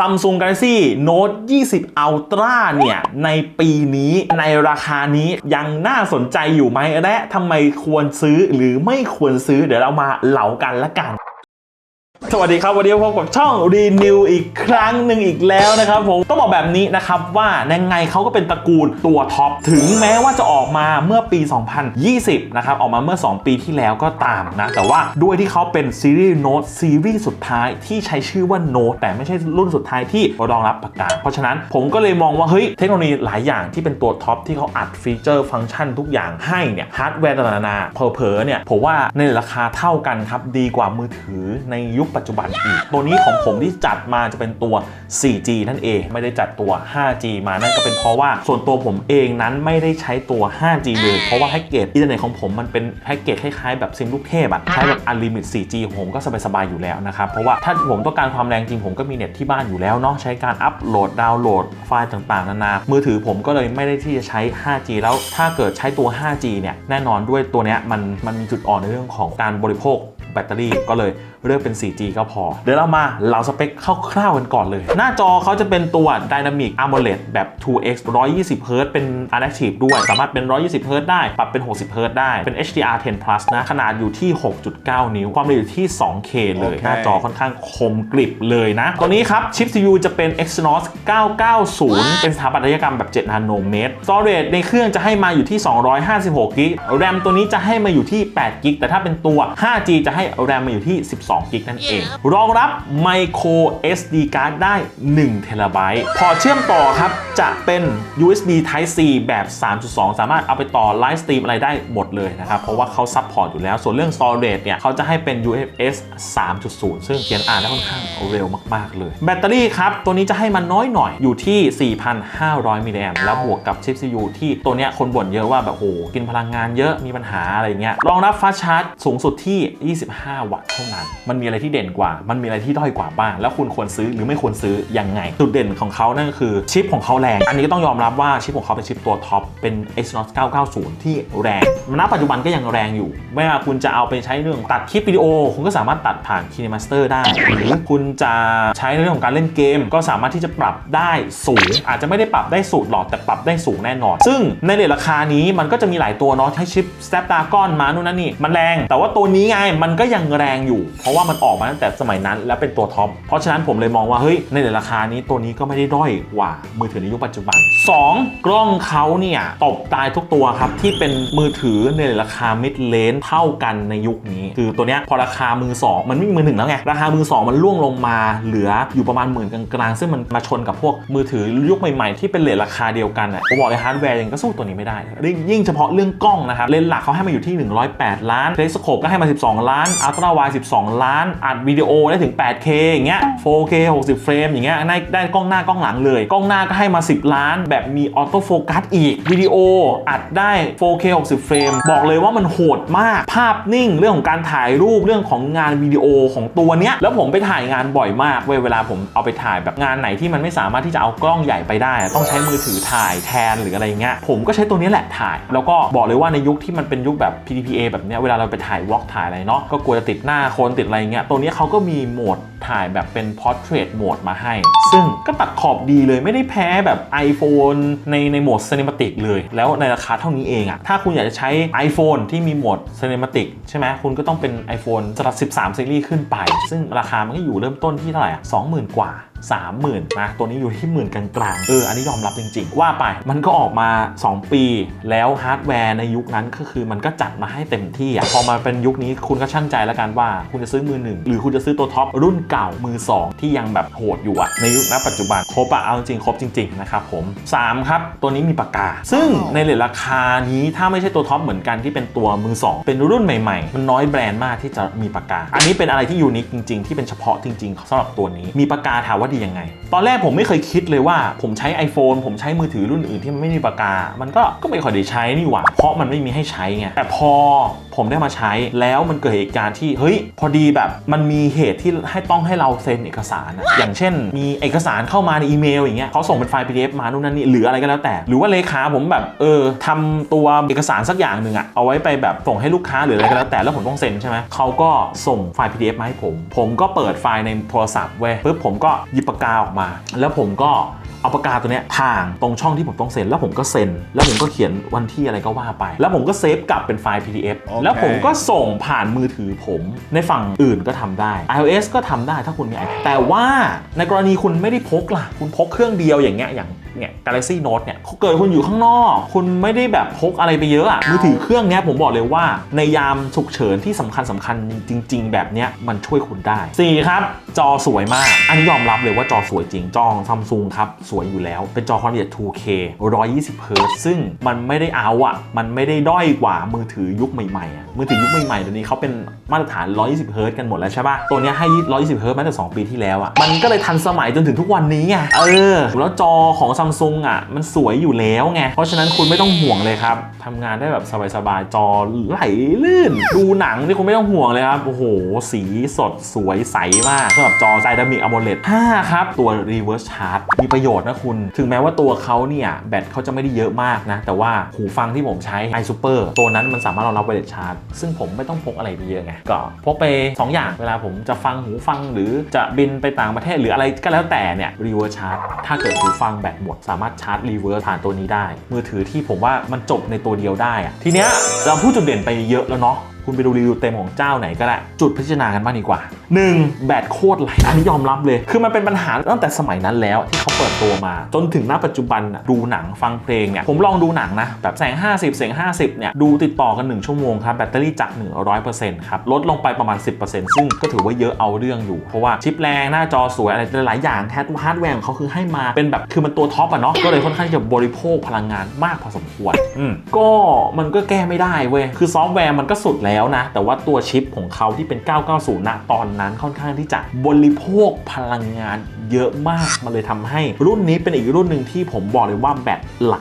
Samsung Galaxy Note 20 Ultra เนี่ย ในปีนี้ในราคานี้ยังน่าสนใจอยู่ไหมและทำไมควรซื้อหรือไม่ควรซื้อเดี๋ยวเรามาเหลากันละกัน สวัสดีครับ วันนี้พบกับช่องรีนิวอีกครั้งหนึ่งอีกแล้วนะครับผมต้องบอกแบบนี้นะครับว่ายังไงเขาก็เป็นตระกูลตัวท็อปถึงแม้ว่าจะออกมาเมื่อปี 2020 นะครับ ออกมาเมื่อ 2 ปีที่แล้วก็ตามนะ แต่ว่าด้วยที่เขาเป็นซีรีส์โน้ตซีรีส์สุดท้ายที่ใช้ชื่อว่าโน้ตแต่ไม่ใช่รุ่นสุดท้ายที่รองรับปากกาเพราะฉะนั้นผมก็เลยมองว่า เฮ้ยเทคโนโลยีหลายอย่างที่เป็นตัวท็อปที่เขาอัดฟีเจอร์ฟังก์ชันทุกอย่างให้เนี่ยฮาร์ดแวร์ต่างๆนานาเผลอเนี่ยผมว่าในราคาเท่ากันครับดีกว่ามือถือในยุคปัจจุบันอีก ตัวนี้ของผมที่จัดมาจะเป็นตัว 4G นั่นเอง ไม่ได้จัดตัว 5G มานั่นก็เป็นเพราะว่าส่วนตัวผมเองนั้นไม่ได้ใช้ตัว 5G เลย เพราะว่าแพ็กเกจอินเทอร์เน็ตของผมมันเป็นแพ็กเกจคล้ายๆแบบซิมลูกเทพอะใช้แบบอันลิมิต 4G ของผมก็สบายๆอยู่แล้วนะครับ เพราะว่าถ้าผมต้องการความแรงจริงผมก็มีเน็ตที่บ้านอยู่แล้วเนาะใช้การอัปโหลดดาวน์โหลดไฟล์ต่างๆนานามือถือผมก็เลยไม่ได้ที่จะใช้ 5G แล้วถ้าเกิดใช้ตัว 5G เนี่ยแน่นอนด้วยตัวเนี้ยมันมันมีจุดอ่อนในเรื่องของการบริโภคแบตเตอรี่ก็เลยเลือกเป็น 4G ก็พอ เดี๋ยวเรามาเหลาสเปคคร่าวๆกันก่อนเลย หน้าจอเขาจะเป็นตัว Dynamic AMOLED แบบ 2x 120 Hz เป็น Adaptive ด้วย สามารถเป็น 120 Hz ได้ ปรับเป็น 60 Hz ได้ เป็น HDR 10 plus นะ ขนาดอยู่ที่ 6.9 นิ้ว ความเร็วอยู่ที่ 2K เลยโอเคหน้าจอค่อนข้างคมกริบเลยนะ ตัวนี้ครับ ชิป CPU จะเป็น Exynos 990 เป็นสถาปัตยกรรมแบบ 7 นาโนเมตร Storage ในเครื่องจะให้มาอยู่ที่ 256กิก RAM ตัวนี้จะให้มาอยู่ที่8กิกแต่ถ้าเป็นตัว 5G จะให้ RAM มาอยู่ที่ 12กิกนั่นเอง รองรับ Micro SD card ได้1 t b พอร์ตเชื่อมต่อครับ จะเป็น USB Type C แบบ 3.2 สามารถเอาไปต่อไลฟ์สตรีมอะไรได้หมดเลยนะครับ เพราะว่าเขาซัพพอร์ตอยู่แล้ว ส่วนเรื่อง storage เนี่ย เขาจะให้เป็น UFS 3.0 ซึ่งเขียนอ่านได้ค่อนข้างเร็วมาก ๆ เลย แบตเตอรี่ครับ ตัวนี้จะให้มันน้อยหน่อยอยู่ที่ 4,500 มิลลิแอมแล้วบวกกับชิป CPU ที่ตัวเนี้ยคนบ่นเยอะว่าแบบโหกินพลังงานเยอะมีปัญหาอะไรเงี้ยรองรับฟาสต์ชาร์จสูงสุดที่ 25 วัตต์เท่านั้นมันมีอะไรที่เด่นกว่า มันมีอะไรที่ด้อยกว่าบ้าง แล้วคุณควรซื้อหรือไม่ควรซื้อยังไง จุดเด่นของเขานั่นก็คือชิปของเขาแรง อันนี้ก็ต้องยอมรับว่าชิปของเขาเป็นชิปตัวท็อป เป็น Exynos 990 ที่แรง ณ ปัจจุบันก็ยังแรงอยู่ ไม่ว่าคุณจะเอาไปใช้เรื่องตัดคลิปวิดีโอ คุณก็สามารถตัดผ่าน KineMaster ได้ หรือคุณจะใช้ในเรื่องของการเล่นเกม ก็สามารถที่จะปรับได้สูง อาจจะไม่ได้ปรับได้สูตรหรอกแต่ปรับได้สูงแน่นอน ซึ่งในเรทราคานี้มันก็จะมีหลายตัวเนาะใช้ชิป Snapdragon มานู่นนั่นนี่มันแรง แต่ว่าตัวนี้ไงมันก็ยังแรงอยู่เพราะว่ามันออกมาตั้งแต่สมัยนั้น แล้วเป็นตัวท็อป เพราะฉะนั้นผมเลยมองว่าเฮ้ยในราคานี้ตัวนี้ก็ไม่ได้ด้อยกว่ามือถือในยุคปัจจุบัน 2 กล้องเขาเนี่ยตบตายทุกตัวครับที่เป็นมือถือในราคา mid r a n g เท่ากันในยุคนี้ คือตัวเนี้ยพอราคามือ 2 มันไม่มีมือหนึ่งแล้วไงราคามือ 2 มันล่วงลงมาเหลืออยู่ประมาณหมื่นกลางๆซึ่งมันมาชนกับพวกมือถือยุคใหม่ๆ ที่เป็นเลทราคาเดียวกันอะผมบอกเลยฮาร์ดแวร์ยังก็สู้ตัวนี้ไม่ได้ ยิ่งเฉพาะเรื่องกล้องนะครับเลนส์หลักเขาให้มาอยู่ที่ 108 ล้านเทสโคปก็ให้มา 12 ล้านอัลตร้าไว12ล้านอัดวิดีโอได้ถึง 8K อย่างเงี้ย 4K 60 เฟรมอย่างเงี้ยได้ได้กล้องหน้ากล้องหลังเลย กล้องหน้าก็ให้มา 10 ล้าน แบบมีออโต้โฟกัสอีกวิดีโออัดได้ 4K 60 เฟรม บอกเลยว่ามันโหดมากภาพนิ่งเรื่องของการถ่ายรูปเรื่องของงานวิดีโอของตัวเนี้ยแล้วผมไปถ่ายงานบ่อยมากเว้ยเวลาผมเอาไปถ่ายแบบงานไหนที่มันไม่สามารถที่จะเอากล้องใหญ่ไปได้ ต้องใช้มือถือถ่ายแทนหรืออะไรเงี้ยผมก็ใช้ตัวนี้แหละถ่าย แล้วก็บอกเลยว่าในยุคที่มันเป็นยุคแบบ PDPA แบบเนี้ยเวลาเราไปถ่ายวอล์กถ่ายอะไรเนาะก็กลัวจะติดหน้าคนติดอะไรเงี้ยตัวนี้เขาก็มีโหมด ถ่ายแบบเป็น portrait mode มาให้ ซึ่งก็ตัดขอบดีเลยไม่ได้แพ้แบบ iPhone ในในโหมด cinematic เลย แล้วในราคาเท่านี้เองอะถ้าคุณอยากจะใช้ iPhone ที่มีโหมด cinematic ใช่ไหมคุณก็ต้องเป็น iPhone สำหรับ13 ซีรีส์ขึ้นไป ซึ่งราคามันก็อยู่เริ่มต้นที่เท่าไหร่อะ20,000กว่า30,000นะตัวนี้อยู่ที่หมื่นกลางๆเอออันนี้ยอมรับจริง ๆ ว่าไปมันก็ออกมา 2 ปี แล้วฮาร์ดแวร์ในยุคนั้นก็คือมันก็จัดมาให้เต็มที่อะพอมาเป็นยุคนี้คุณก็ช่างใจแล้วกันว่า คุณจะซื้อมือหนึ่งหรือคุณจะซื้อตัวท็อปรุ่นเก่ามือ 2 ที่ยังแบบโหดอยู่อะในยุคณปัจจุบันครบอะเอาจริงๆครบจริงๆนะครับผม 3 ครับ ตัวนี้มีปากกา ซึ่งในเรทราคานี้ถ้าไม่ใช่ตัวท็อปเหมือนกันที่เป็นตัวมือ 2 เป็นรุ่นใหม่ๆ มันน้อยแบรนด์มากที่จะมีปากกา อันนี้เป็นอะไรที่ยูนิคจริงๆ ที่เป็นเฉพาะจริง ๆสำหรับตัวนี้มีปากกาถามว่าดียังไง ตอนแรกผมไม่เคยคิดเลยว่าผมใช้ iPhone ผมใช้มือถือรุ่นอื่นที่มันไม่มีปากกา มันก็ก็ไม่ค่อยได้ใช้นี่หว่าเพราะมันไม่มีให้ใช้ไงแต่พอผมได้มาใช้แล้วมันเกิดเหตุการณ์ที่เฮ้ยพอดีแบบมันมีเหตุที่ให้ต้องต้องให้เราเซ็นเอกสารอะอย่างเช่น มีเอกสารเข้ามาในอีเมลอย่างเงี้ยเขาส่งเป็นไฟล์ PDF มานู่นนั่นนี่หรืออะไรก็แล้วแต่ หรือว่าเลขาผมแบบเออทำตัวเอกสารสักอย่างหนึ่งอะเอาไว้ไปแบบส่งให้ลูกค้าหรืออะไรก็แล้วแต่แล้วผมต้องเซ็นใช่ไหมเขาก็ส่งไฟล์ PDF มาให้ผม ผมก็เปิดไฟล์ในโทรศัพท์เว้ยปุ๊บผมก็หยิบปากกาออกมา แล้วผมก็ เอาปากกาตัวเนี้ยทางตรงช่องที่ผมต้องเซ็น แล้วผมก็เซ็น แล้วผมก็เขียนวันที่อะไรก็ว่าไป แล้วผมก็เซฟกลับเป็นไฟล์ PDF โอเค แล้วผมก็ส่งผ่านมือถือผมในฝั่งอื่นก็ทำได้ iOS ก็ทำได้ถ้าคุณมี iPad แต่ว่าในกรณีคุณไม่ได้พกล่ะ คุณพกเครื่องเดียวอย่างเงี้ยอย่างเนี่ย Galaxy Note เนี่ยเกิดคุณอยู่ข้างนอก คุณไม่ได้แบบพกอะไรไปเยอะอะมือถือเครื่องเนี้ยผมบอกเลยว่า ในยามฉุกเฉินที่สำคัญสำคัญจริง ๆ แบบเนี้ยมันช่วยคุณได้สี่ครับ จอสวยมาก อันนี้ยอมรับเลยว่าจอสวยจริง จอของซัมซุงครับ สวยอยู่แล้ว เป็นจอความละเอียด 2K 120 Hz ซึ่งมันไม่ได้เอาอะมันไม่ได้ด้อยกว่ามือถือยุคใหม่ๆอะมือถือยุคใหม่ๆเดี๋ยวนี้เขาเป็นมาตรฐาน 120 Hz กันหมดแล้วใช่ปะตัวเนี้ยให้ 120 Hz มาตั้งแต่2ปีที่แล้วอะมันก็เลยทันสมัยจนถึงทุกวันนี้ไงเออแล้วจอของซัมซุงอะมันสวยอยู่แล้วไง เพราะฉะนั้นคุณไม่ต้องห่วงเลยครับทำงานได้แบบสบายๆ จอไหลลื่น ดูหนังนี่คุณไม่ต้องห่วงเลยครับ โอ้โห สีสดสวยใสมากสำหรับจอ Dynamic AMOLED 5ครับ ตัว Reverse Charge มีประโยชน์นะคุณ ถึงแม้ว่าตัวเขาเนี่ย แบตเขาจะไม่ได้เยอะมากนะ แต่ว่าหูฟังที่ผมใช้ iSuper ตัวนั้นมันสามารถรองรับ Wireless Charge ซึ่งผมไม่ต้องพกอะไรไปเยอะไงก็พกไป 2 อย่างเวลาผมจะฟังหูฟังหรือจะบินไปต่างประเทศหรืออะไรก็แล้วแต่เนี่ย Reverse Charge ถ้าเกิดหูฟังแบตหมดสามารถชาร์จรีเวิร์สผ่านตัวนี้ได้ มือถือที่ผมว่ามันจบในตัวเดียวได้อะทีเนี้ยเราพูดจุดเด่นไปเยอะแล้วเนาะคุณไปดูรีวิวเต็มของเจ้าไหนก็ได้ จุดพิจารณากันบ้างดีกว่า 1. แบตโคตรไหลอันนี้ยอมรับเลย คือมันเป็นปัญหาตั้งแต่สมัยนั้นแล้วที่เขา เปิดตัวมา จนถึงณปัจจุบันน่ะดูหนังฟังเพลงเนี่ยผมลองดูหนังนะแบบแสง 50แสง50เนี่ยดูติดต่อกัน 1 ชั่วโมงครับแบตเตอรี่จาก 100%ครับลดลงไปประมาณ 10%ซึ่งก็ถือว่าเยอะเอาเรื่องอยู่ เพราะว่าชิปแรงหน้าจอสวยอะไรหลายอย่างแทสฮาร์ดแวร์ของเขาคือให้มาเป็นแบบคือมันตัวท็อปอะเนาะก็เลยค่อนข้างจะบริโภคพลังงานมากพอสมควรอืมก็มันก็แก้ไม่ได้เว้ยคือซอฟต์แวร์มันก็สุดแล้วนะ แต่ว่าตัวชิปของเขาที่เป็น 990ณตอนนั้นค่อนข้างที่จะบริโภคพลังงานเยอะมากมันเลยทำให้รุ่นนี้เป็นอีกรุ่นหนึ่งที่ผมบอกเลยว่าแบตไหล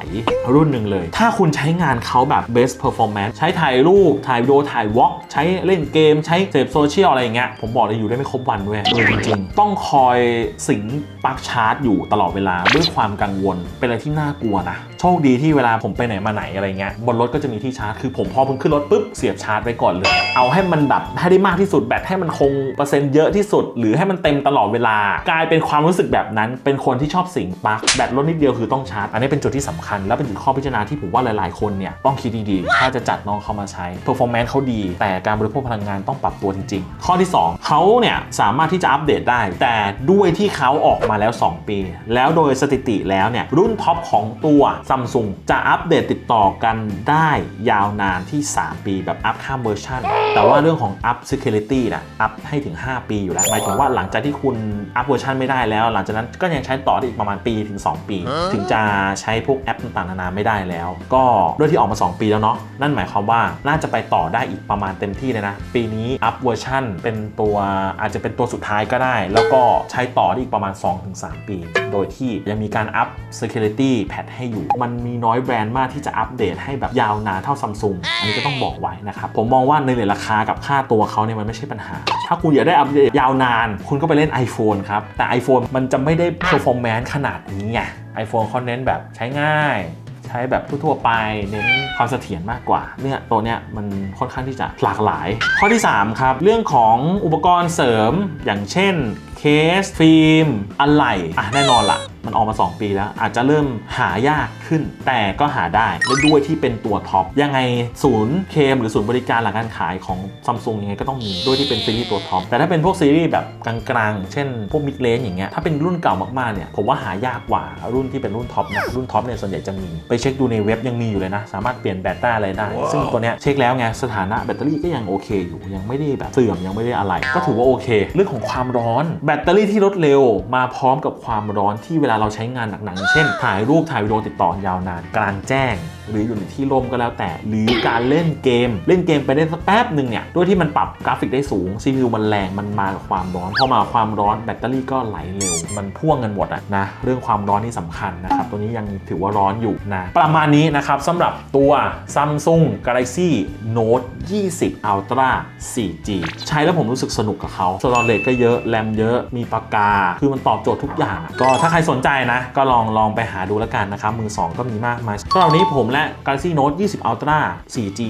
รุ่นหนึ่งเลย ถ้าคุณใช้งานเขาแบบ best performance ใช้ถ่ายรูป ถ่ายวิดีโอ ถ่ายวอล์กใช้เล่นเกม ใช้เสพโซเชียลอะไรอย่างเงี้ย ผมบอกเลยอยู่ได้ไม่ครบวันเว้ยเออจริงๆ ต้องคอยสิงปลั๊กชาร์จอยู่ตลอดเวลาด้วยความกังวล เป็นอะไรที่น่ากลัวนะ โชคดีที่เวลาผมไปไหนมาไหนอะไรเงี้ย บนรถก็จะมีที่ชาร์จ คือผมพอผมขึ้นรถปุ๊บเสียบชาร์จไว้ก่อนเลย เอาให้มันแบบให้ได้มากที่สุดแบตให้มันคงเปอร์เซ็นต์เยอะที่สุด หรือให้มันเต็มตลอดเวลา กลายเป็นความรู้สึกแบบนั้น เป็นคนที่ชอบอบสิงปลั๊กแบตลดนิดเดียวคือต้องชาร์จ อันนี้เป็นจุดที่สำคัญ และเป็นจุดข้อพิจารณาที่ผมว่าหลายๆ คนเนี่ยต้องคิดดีๆ ถ้าจะจัดน้องเขามาใช้ performance เขาดี แต่การบริโภคพลังงานต้องปรับตัวจริง ๆ ข้อที่ 2เขาเนี่ยสามารถที่จะอัปเดตได้ แต่ด้วยที่เขาออกมาแล้ว 2 ปี แล้วโดยสถิติแล้วเนี่ยรุ่นท็อปของตัวซัมซุงจะอัปเดตติดต่อกันได้ยาวนานที่ 3 ปีแบบอัพข้ามเวอร์ชันแต่ว่าเรื่องของอัพ security นะอัพให้ถึง 5 ปีอยู่แล้วหมายถึงว่าหลังจากที่คุณอัพเวอร์ชันไม่ได้แล้ว หลังจากนั้นก็ยังใช้ต่อได้อีกประมาณปีถึง 2 ปี ถึงจะใช้พวกแอปต่างๆนานาไม่ได้แล้ว ก็ด้วยที่ออกมา 2 ปีแล้วเนาะนั่นหมายความว่าน่าจะไปต่อได้อีกประมาณเต็มที่เลยนะ ปีนี้อัพเวอร์ชันเป็นตัวอาจจะเป็นตัวสุดท้ายก็ได้ แล้วก็ใช้ต่อได้อีกประมาณ 2-3 ปี โดยที่ยังมีการอัพ security patch ให้อยู่ มันมีน้อยแบรนด์มากที่จะอัปเดตให้แบบยาวนานเท่าซัมซุงอันนี้ก็ต้องบอกไว้นะครับผมมองว่าในเรื่องราคากับค่าตัวเขาเนี่ยมันไม่ใช่ปัญหา ถ้าคุณอยากได้อัปเดตยาวนาน คุณก็ไปเล่น iPhone ครับแต่ iPhone มันจะไม่ได้ performance ขนาดนี้ไง iPhone เขาเน้นแบบใช้ง่าย ใช้แบบทั่วไปเน้นความเสถียรมากกว่า เนี่ยตัวเนี้ยมันค่อนข้างที่จะหลากหลาย ข้อที่ 3 ครับ เรื่องของอุปกรณ์เสริมอย่างเช่นเคสฟิล์มอะไหล่อะแน่นอนละ มันออกมา 2 ปีแล้ว อาจจะเริ่มหายากขึ้น แต่ก็หาได้และด้วยที่เป็นตัวท็อปยังไงศูนย์เคมหรือศูนย์บริการหลังการขายของซัมซุงยังไงก็ต้องมีด้วยที่เป็นซีรีส์ตัวท็อปแต่ถ้าเป็นพวกซีรีส์แบบกลางๆ เช่น พวกมิดเลนอย่างเงี้ยถ้าเป็นรุ่นเก่ามากๆเนี่ยผมว่าหายากกว่ารุ่นที่เป็นรุ่นท็อปนะรุ่นท็อปเนี่ยส่วนใหญ่จะมี ไปเช็คดูในเว็บยังมีอยู่เลยนะ สามารถเปลี่ยนแบตได้อะไรได้ ซึ่งตัวเนี้ยเช็คแล้วไงสถานะแบตเตอรี่ก็ยังโอเคอยู่ยังไม่ได้แบบเสื่อมยังไม่ได้อะไร ก็ถือว่าโอเค เรื่องของความร้อน แบตเตอรี่ที่ลดเร็วมาพร้อมกับความร้อนที่เวลาลาเราใช้งานหนักๆเช่น ถ่ายรูปถ่ายวิดีโอติดต่อยาวนานกลางแจ้ง หรืออยู่ในที่ร่มก็แล้วแต่ หรือการเล่นเกม เล่นเกมไปได้สักแป๊บหนึ่งเนี่ยด้วยที่มันปรับกราฟิกได้สูง CPU มันแรงมันมากับความร้อนพอมาความร้อนแบตเตอรี่ก็ไหลเร็ว มันพ่วงกันหมดอะนะเรื่องความร้อนนี่สำคัญนะครับตัวนี้ยังถือว่าร้อนอยู่นะประมาณนี้นะครับสำหรับตัว Samsung Galaxy Note 20 Ultra 4G ใช้แล้วผมรู้สึกสนุกกับเขาสตอเรจก็เยอะ แรมเยอะ มีปากกา คือมันตอบโจทย์ทุกอย่าง ก็ถ้าใครสนใจนะ ก็ลองลองไปหาดูแล้วกันนะครับ มือ 2 ก็มีมากมายสำหรับนนี้ผมและ Galaxy Note 20 Ultra 4G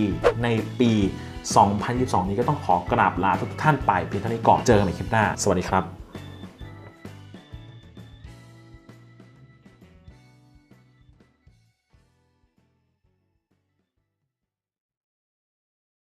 ในปี 2022 นี้ก็ต้องขอกราบลาทุกท่านไปเพียงเท่านี้ก่อนเจอกันใหม่คลิปหน้า สวัสดีครับ